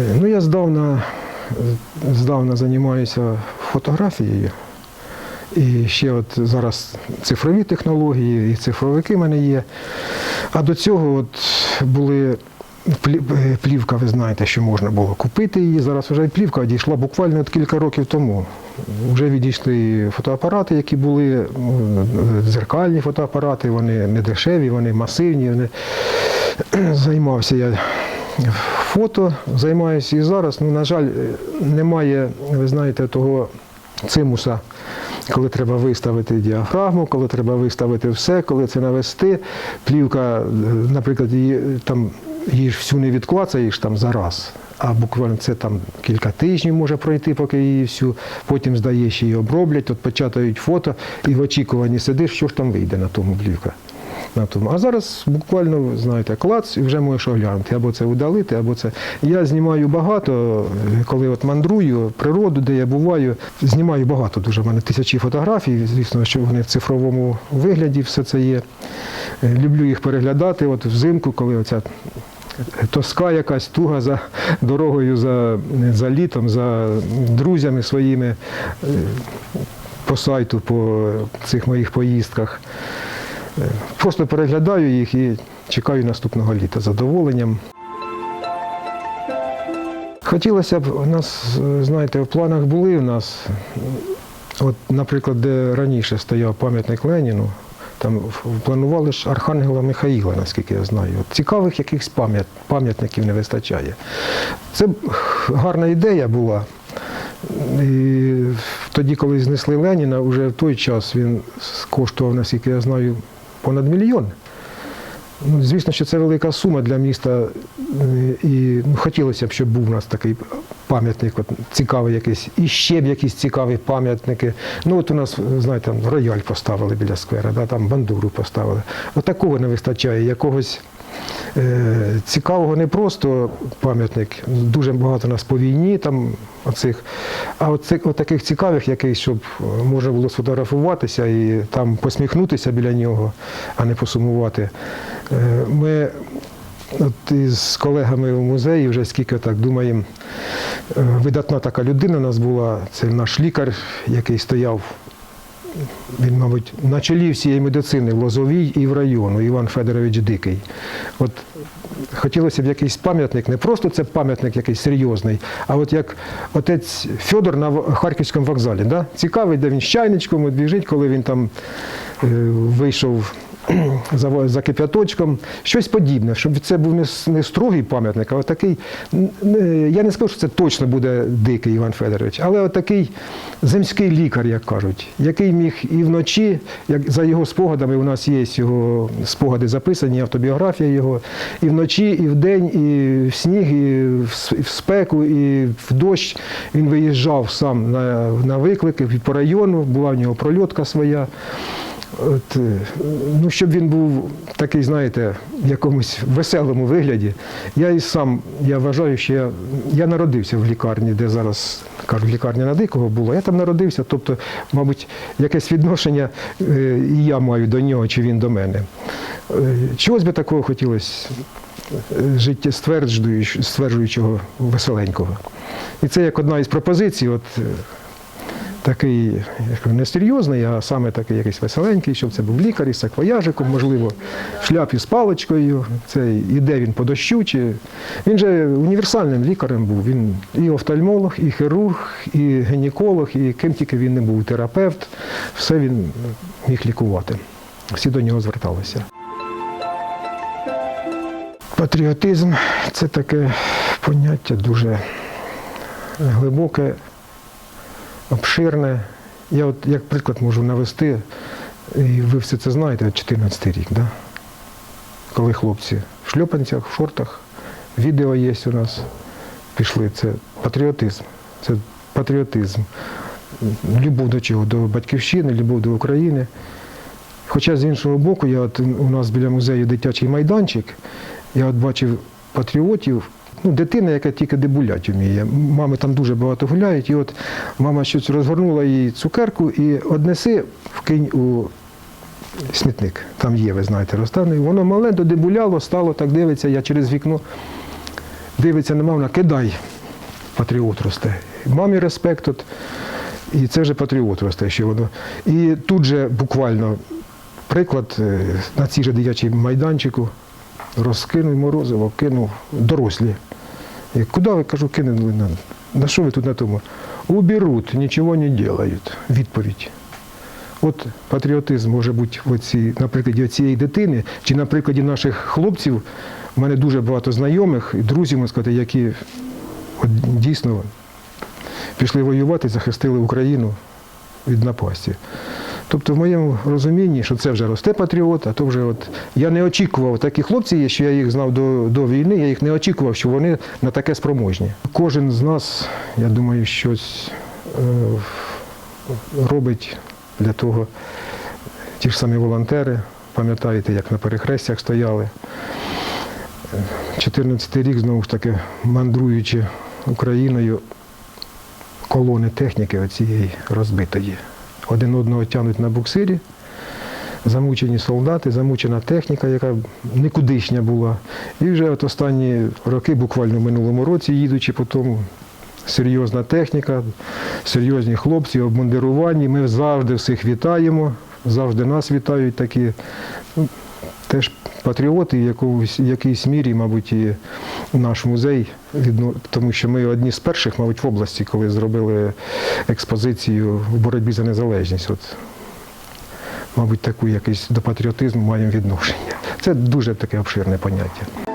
Е, Ну, я здавна, здавна займаюся фотографією. І ще от зараз цифрові технології, і цифровики в мене є. А до цього от були е, плівка, ви знаєте, що можна було купити її. Зараз вже плівка дійшла буквально от кілька років тому. Вже відійшли фотоапарати, які були дзеркальні фотоапарати, вони не дешеві, вони масивні. Вони... Займався я фото, займаюся і зараз. Ну, на жаль, немає, ви знаєте, того цимуса, коли треба виставити діафрагму, коли треба виставити все, коли це навести. Плівка, е, наприклад, її там її ж всю не відклацаєш там за раз. А буквально це там кілька тижнів може пройти, поки її всю, потім здаєш її оброблять, от початають фото, і в очікуванні сидиш, що ж там вийде на тому плівка. А зараз буквально, знаєте, клац і вже можеш оглянути. Або це удалити, або це. Я знімаю багато, коли от мандрую, природу, де я буваю, знімаю багато дуже. У мене тисячі фотографій, звісно, що вони в цифровому вигляді все це є. Люблю їх переглядати. От взимку, коли оця тоска якась туга за дорогою, за, за літом, за друзями своїми е, по сайту, по цих моїх поїздках. Е, Просто переглядаю їх і чекаю наступного літа з задоволенням. Хотілося б, у нас, е, знаєте, в планах були у нас, от, наприклад, де раніше стояв пам'ятник Леніну, там планували ж Архангела Михаїла, наскільки я знаю. От цікавих якихось пам'ят, пам'ятників не вистачає. Це гарна ідея була. І тоді, коли знесли Леніна, вже в той час він коштував, наскільки я знаю, понад мільйон. Ну, звісно, що це велика сума для міста, е, і ну, хотілося б, щоб був у нас такий пам'ятник, от, цікавий якийсь, і ще б якісь цікаві пам'ятники. Ну от у нас, знаєте, рояль поставили біля сквера, да, там бандуру поставили. От такого не вистачає, якогось цікавого не просто пам'ятник, дуже багато нас по війні, там оцих, а от, цих- от таких цікавих якийсь, щоб е, можна було сфотографуватися і там посміхнутися біля нього, а не посумувати. Е, Ми от із колегами в музеї вже скільки так думаємо, е, видатна така людина у нас була, це наш лікар, який стояв він, мабуть, на чолі всієї медицини в Лозовій і в району, Іван Федорович Дикий. От хотілося б якийсь пам'ятник, не просто це пам'ятник якийсь серйозний, а от як отець Федор на Харківському вокзалі. Да? Цікавий, де він з чайничком біжить, коли він там е, вийшов за, за кип'яточком, щось подібне, щоб це був не, не строгий пам'ятник, а от такий, не- я не скажу, що це точно буде дикий Іван Федорович, але от такий земський лікар, як кажуть, який міг і вночі, як за його спогадами, у нас є його спогади записані, автобіографія його, і вночі, і вдень, і в сніг, і в і в спеку, і в дощ. Він виїжджав сам на, на виклики по району, була в нього прольотка своя. От, е, ну, щоб він був такий, знаєте, в якомусь веселому вигляді. Я і сам я вважаю, що я, я народився в лікарні, де зараз кажуть, лікарня на дикого була. Я там народився, тобто, мабуть, якесь відношення е, і я маю до нього, чи він до мене. Е, Чогось би такого хотілося життєстверджуючого стверджуючого веселенького. І це як одна із пропозицій. От, такий я ж не серйозний, а саме такий якийсь веселенький, щоб це був лікар із саквояжиком, можливо, в шляпі з паличкою. Це іде він по дощу. Чи... Він же універсальним лікарем був. Він і офтальмолог, і хірург, і гінеколог, і ким тільки він не був, терапевт. Все він міг лікувати. Всі до нього зверталися. Патріотизм це таке поняття дуже глибоке, обширне. Я от як приклад можу навести, і ви все це знаєте, 14 рік, да? коли хлопці в шльопанцях, в шортах, відео є у нас, пішли. Це патріотизм. Це патріотизм. Любов до чого? До батьківщини, любов до України. Хоча з іншого боку, я от, у нас біля музею дитячий майданчик, я от бачив патріотів, ну, дитина, яка тільки дебулять вміє. Мами там дуже багато гуляють, і от мама щось розгорнула їй цукерку і однеси вкинь у смітник. Там є, ви знаєте, розставлений. Воно мале додебуляло, стало, так дивиться, я через вікно. дивиться на маму, кидай, патріот росте. Мамі респект от, і це вже патріот росте, що воно. І тут же буквально приклад е, на цій же дитячій майданчику розкинув морозиво, кинув дорослі. Я куди ви кажу, кинули на, на що ви тут на тому? Уберуть, нічого не делають. Відповідь. От патріотизм може бути в оці, на прикладі цієї дитини, чи на прикладі наших хлопців. У мене дуже багато знайомих і друзів, можна сказати, які от, дійсно пішли воювати, захистили Україну від напасті. Тобто, в моєму розумінні, що це вже росте патріот, а то вже от я не очікував, такі хлопці є, що я їх знав до, до війни, я їх не очікував, що вони на таке спроможні. Кожен з нас, я думаю, щось е, робить для того. Ті ж самі волонтери, пам'ятаєте, як на перехрестях стояли. 14 рік, знову ж таки, мандруючи Україною, колони техніки оцієї розбитої. Один одного тягнуть на буксирі, замучені солдати, замучена техніка, яка нікудишня була. І вже от останні роки, буквально в минулому році, їдучи по тому, серйозна техніка, серйозні хлопці, обмундирувані. Ми завжди всіх вітаємо, завжди нас вітають такі. Теж патріоти, якомусь- в якійсь мірі, мабуть, і наш музей, тому що ми одні з перших, мабуть, в області, коли зробили експозицію в боротьбі за незалежність. От, мабуть, таку якийсь до патріотизму маємо відношення. Це дуже таке обширне поняття.